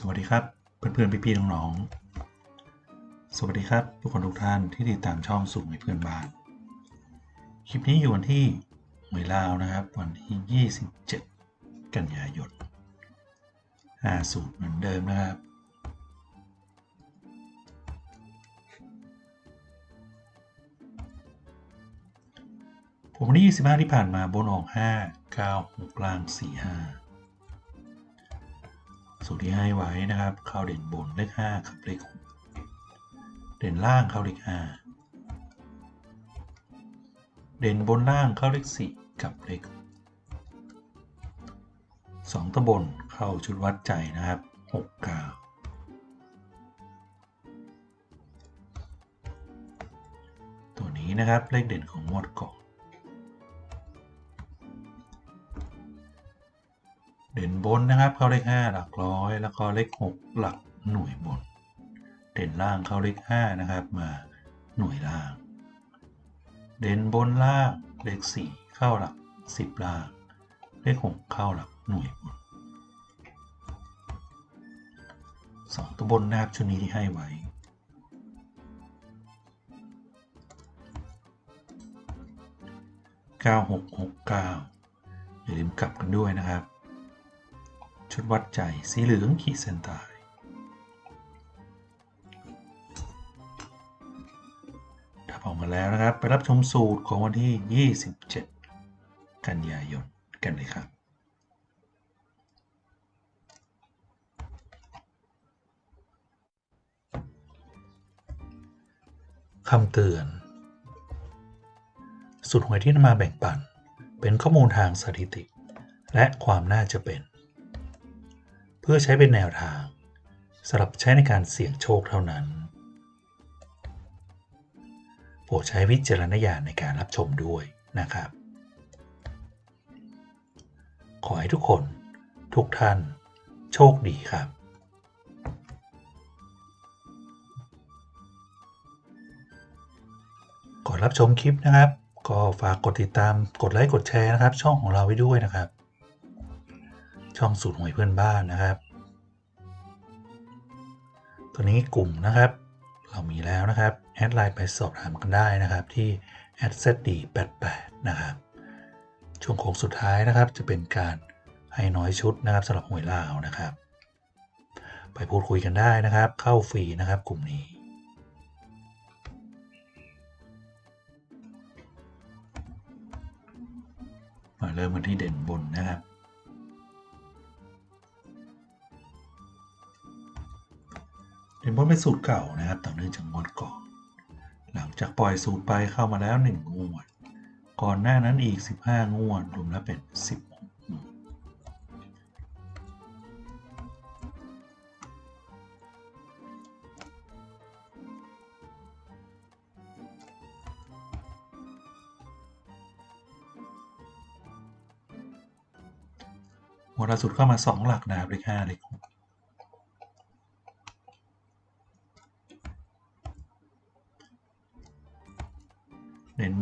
สวัสดีครับ เพื่อนๆ พี่ๆ น้องๆ สวัสดีครับ ทุกคนทุกท่านที่ติดตามช่องสุ่มให้เพื่อนบ้าน คลิปนี้อยู่วันที่หวยลาวนะครับ วันที่ 27 กันยายน50เหมือนเดิมนะครับ ผมวันที่25 ที่ผ่านมาบนออก 5 9 6ล่าง 4 5 สูตรที่ให้ไว้นะครับ เข้าเด่นบนเลข5กับเลข6เด่นล่างเข้าเลข5เด่นบนล่างเข้าเลข4กับเลขสองตะบนเข้าชุดวัดใจนะครับ6 9ตัวนี้นะครับเลขเด่นของงวดก่อน เด่นบนนะครับเข้าเลข5หลักร้อย แล้วก็เลข6หลักหน่วยบน เด่นล่างเข้าเลข5นะครับมาหน่วยล่าง เด่นบนล่างเลข4เข้าหลัก 10 ล่าง เลข6เข้าหลักหน่วยบนสองตัวบนนะครับชุดนี้ที่ให้ไว้ 9669 อย่าลืมกลับกันด้วยนะครับ ชุดวัดใจสีเหลืองขีดเส้นใต้ถ้าพอมกันแล้วนะครับ ไปรับชมสูตรของวันที่ 27 กันยายนกันเลยครับคำเตือนสูตรหวยที่นำมาแบ่งปัน เป็นข้อมูลทางสถิติ และความน่าจะเป็น พื่อใช้เป็นแนวทางสำหรับใช้ในการเสี่ยงโชคเท่านั้น โปรดใช้วิจารณญาณในการรับชมด้วยนะครับ ขอให้ทุกคนทุกท่านโชคดีครับก่อนรับชมคลิปนะครับ ก็ฝากกดติดตามกดไลค์กดแชร์นะครับ ช่องของเราไว้ด้วยนะครับ ช่องสูตรหวยเพื่อนบ้านนะครับ ตัวนี้กลุ่มนะครับ เรามีแล้วนะครับ แอดไลน์ไปสอบถามกันได้นะครับที่ @zd88 นะครับ ช่วงโค้งสุดท้ายนะครับ จะเป็นการให้น้อยชุดนะครับสำหรับหวยลาวนะครับ ไปพูดคุยกันได้นะครับ เข้าฟรีนะครับกลุ่มนี้มาเริ่มกันที่เด่นบนนะครับ เด่นบนเป็นสูตรเก่านะครับต่อเนื่องจากงวดก่อน หลังจากปล่อยสูตรไปเข้ามาแล้ว 1 งวด ก่อนหน้านั้นอีก 15 งวด รวมแล้วเป็น16งวดงวดล่าสุดเข้ามา 2 หลักนะครับเลข5เลข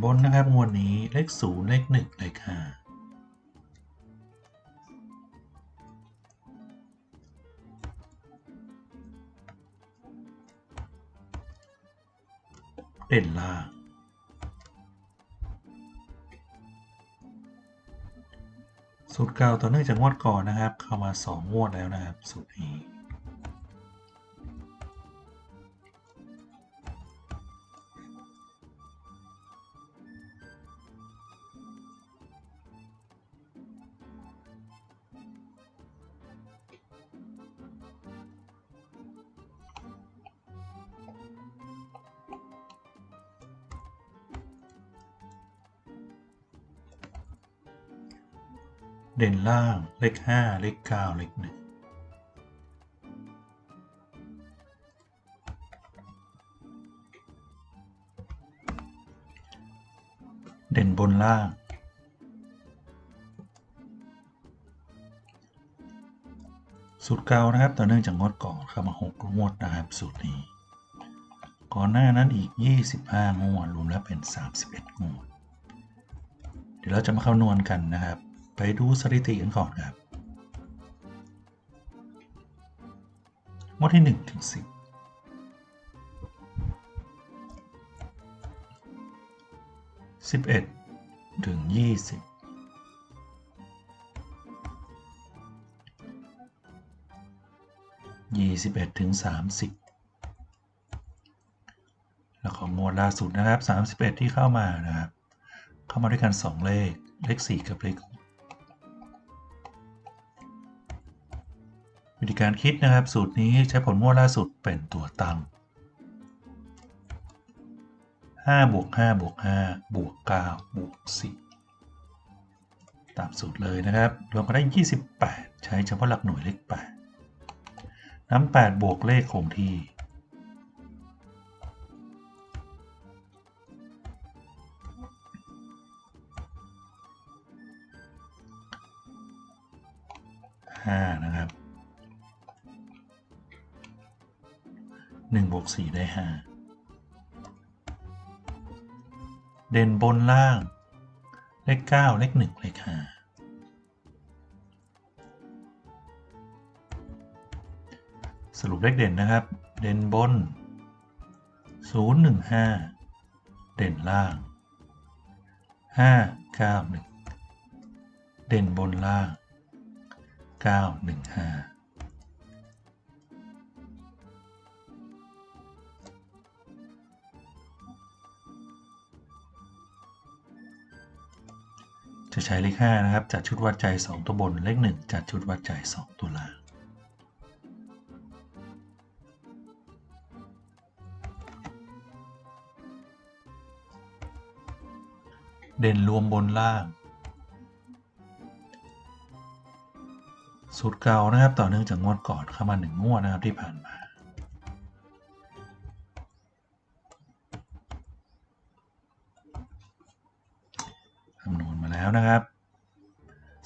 บนนะครับงวดนี้เลขศูนย์เลขหนึ่งเลขห้าเด่นล่างสูตรเก่าต่อเนื่องจากงวดก่อนนะครับ เข้ามา 2 งวดแล้วนะครับ สูตรนี้ เด่นล่าง เลขห้าเลขเก้าเลขหนึ่งเด่นบนล่าง สูตรเก่านะครับ ต่อเนื่องจากงวดก่อนเข้ามา6งวดนะครับ สูตรนี้ ก่อนหน้านั้นอีก 25 งวด รวมแล้วเป็น 31 งวด เดี๋ยวเราจะมาเข้านวลกันนะครับ ไปดูสถิติกันก่อนครับ งวดที่ 1 ถึง 10 11ถึง20 21ถึง30แล้วของงวดล่าสุดนะครับ31ที่เข้ามานะครับ เข้ามาด้วยกัน2เลข เลข4กับเลข ธีการคิดนะครับ สูตรนี้ใช้ผลงวล่าสุดเป็นตัวตั้ง5บวก5บวก5บวก9บวก10ตามสูตรเลยนะครับ รวมกันได้ 28 ใช้เฉพาะหลักหน่วยเลข8น้ำ8บวกเลขคงที่5นะครับ 1บวก4ได้ 5 เด่นบนล่าง เลข 9 เลข 1 เลข 5 สรุปเลขเด่นนะครับ เด่นบน 0 1 5 เด่นล่าง 5 9 1 เด่นบนล่าง 915 จะใช้เลข5นะครับจัดชุดวัดใจ 2 ตัวบนเลข 1 จัดชุดวัดใจ 2 ตัวล่างเด่นรวมบนล่าง สูตรเก่านะครับต่อเนื่องจากงวดก่อนเข้ามาหนึ่งงวดนะครับที่ผ่านมา แล้วนะครับ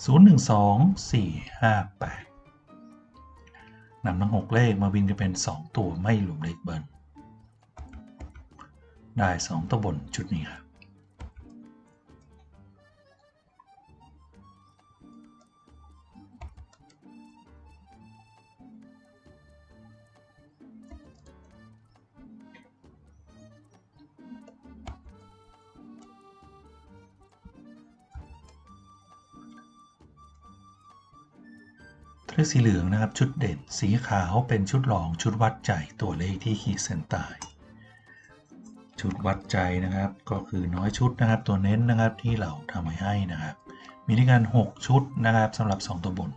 0 1 2 4 5 8นำทั้ง 6 เลขมาบินกันเป็น 2 ตัวไม่หลุมเลขเบิร์นได้ 2 ตัวบนชุดนี้ครับ เลขสีเหลืองนะครับชุดเด่น สีขาวเป็นชุดรองชุดวัดใจตัวเลขที่ขีดเส้นใต้ชุดวัดใจนะครับ ก็คือน้อยชุดนะครับ ตัวเน้นนะครับที่เราทำไว้ให้นะครับ มีด้วยกัน 6 ชุดนะครับสำหรับ 2 ตัวบน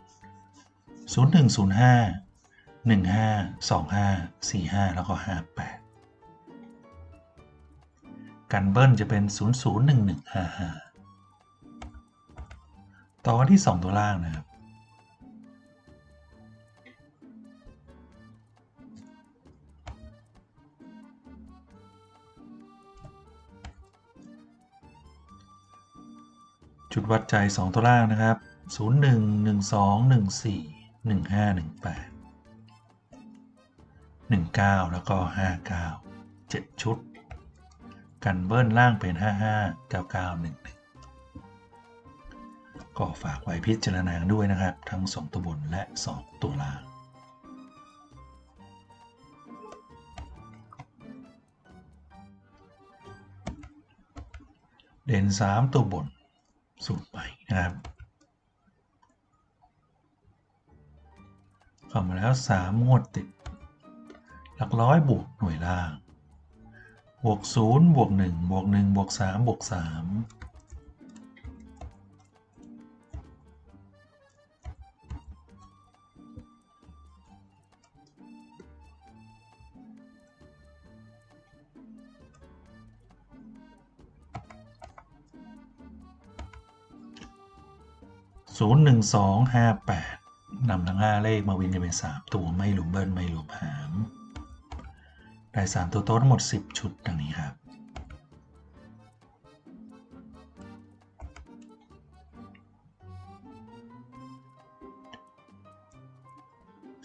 0105 15 25 45 แล้วก็ 58 กันเบิ้ลจะเป็น 001155 ต่อกันที่ 2 ตัวล่างนะครับ จุดวัดใจ 2 ตัวล่างนะครับ 01 12 14 15 18 19 แล้วก็ 59 7 ชุด กันเบิ้ลล่างเป็น 55 99 11 ก็ฝากไว้พิจารณาด้วยนะครับ ทั้ง 2 ตัวบนและ 2 ตัวล่างเด่น3ตัวบน สูตรใหม่นะครับเข้ามาแล้ว 3 งวดติด หลักร้อยบวกหน่วยล่าง บวก 0 บวก 1 บวก 1 บวก 3 บวก 3 01258นำทั้ง 5 เลขมาวินกันเป็น 3 ตัวไม่หลุมเบิ้ลไม่หลุมหาม ได้ 3 ตัวโต๊ทั้งหมด 10 ชุดดังนี้ครับ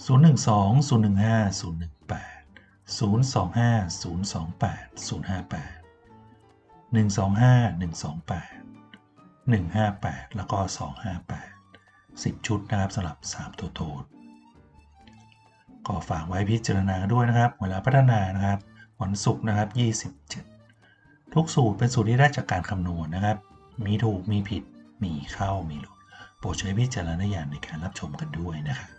ศูนย์หนึ่งสองศูนย์หนึ่งห้าศูนย์หนึ่งแปดศูนย์สองห้าศูนย์สองแปดศูนย์ห้าแปดหนึ่งสองห้าหนึ่งสองแปด 158 แล้วก็ 258 10 ชุดนะครับสำหรับ 3 ตัวโทษก็ฝากไว้พิจารณาด้วยนะครับ เวลาพัฒนานะครับ วันศุกร์นะครับ 27 ทุกสูตรเป็นสูตรที่ได้จากการคำนวณนะครับ มีถูกมีผิดมีเข้ามีหลุดโปรดใช้วิจารณญาณในการรับชมกันด้วยนะครับ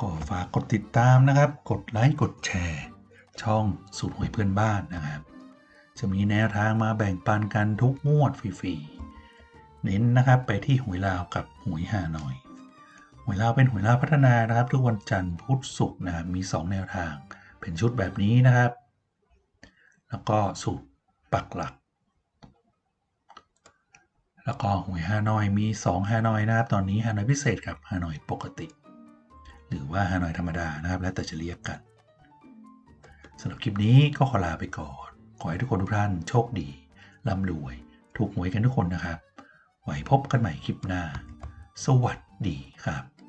ก็ฝากกดติดตามนะครับ กดไลค์ กดแชร์ ช่องสูตรหวยเพื่อนบ้านนะครับ จะมีแนวทางมาแบ่งปันกันทุกงวดฟรีๆ เน้นนะครับไปที่หวยลาวกับหวยฮานอยหวยลาวเป็นหวยลาวพัฒนานะครับ ทุกวันจันทร์พุธศุกร์นะครับมี 2 แนวทาง เป็นชุดแบบนี้นะครับ แล้วก็สูตรปักหลัก แล้วก็หวยฮานอยมี 2 ฮานอยนะครับ ตอนนี้ฮานอยพิเศษกับฮานอยปกติ หรือว่าฮานอยธรรมดานะครับ แล้วแต่จะเรียกกัน สำหรับคลิปนี้ก็ขอลาไปก่อน ขอให้ทุกคนทุกท่านโชคดีร่ำรวย ถูกหวยกันทุกคนนะครับ ไว้พบกันใหม่คลิปหน้า สวัสดีครับ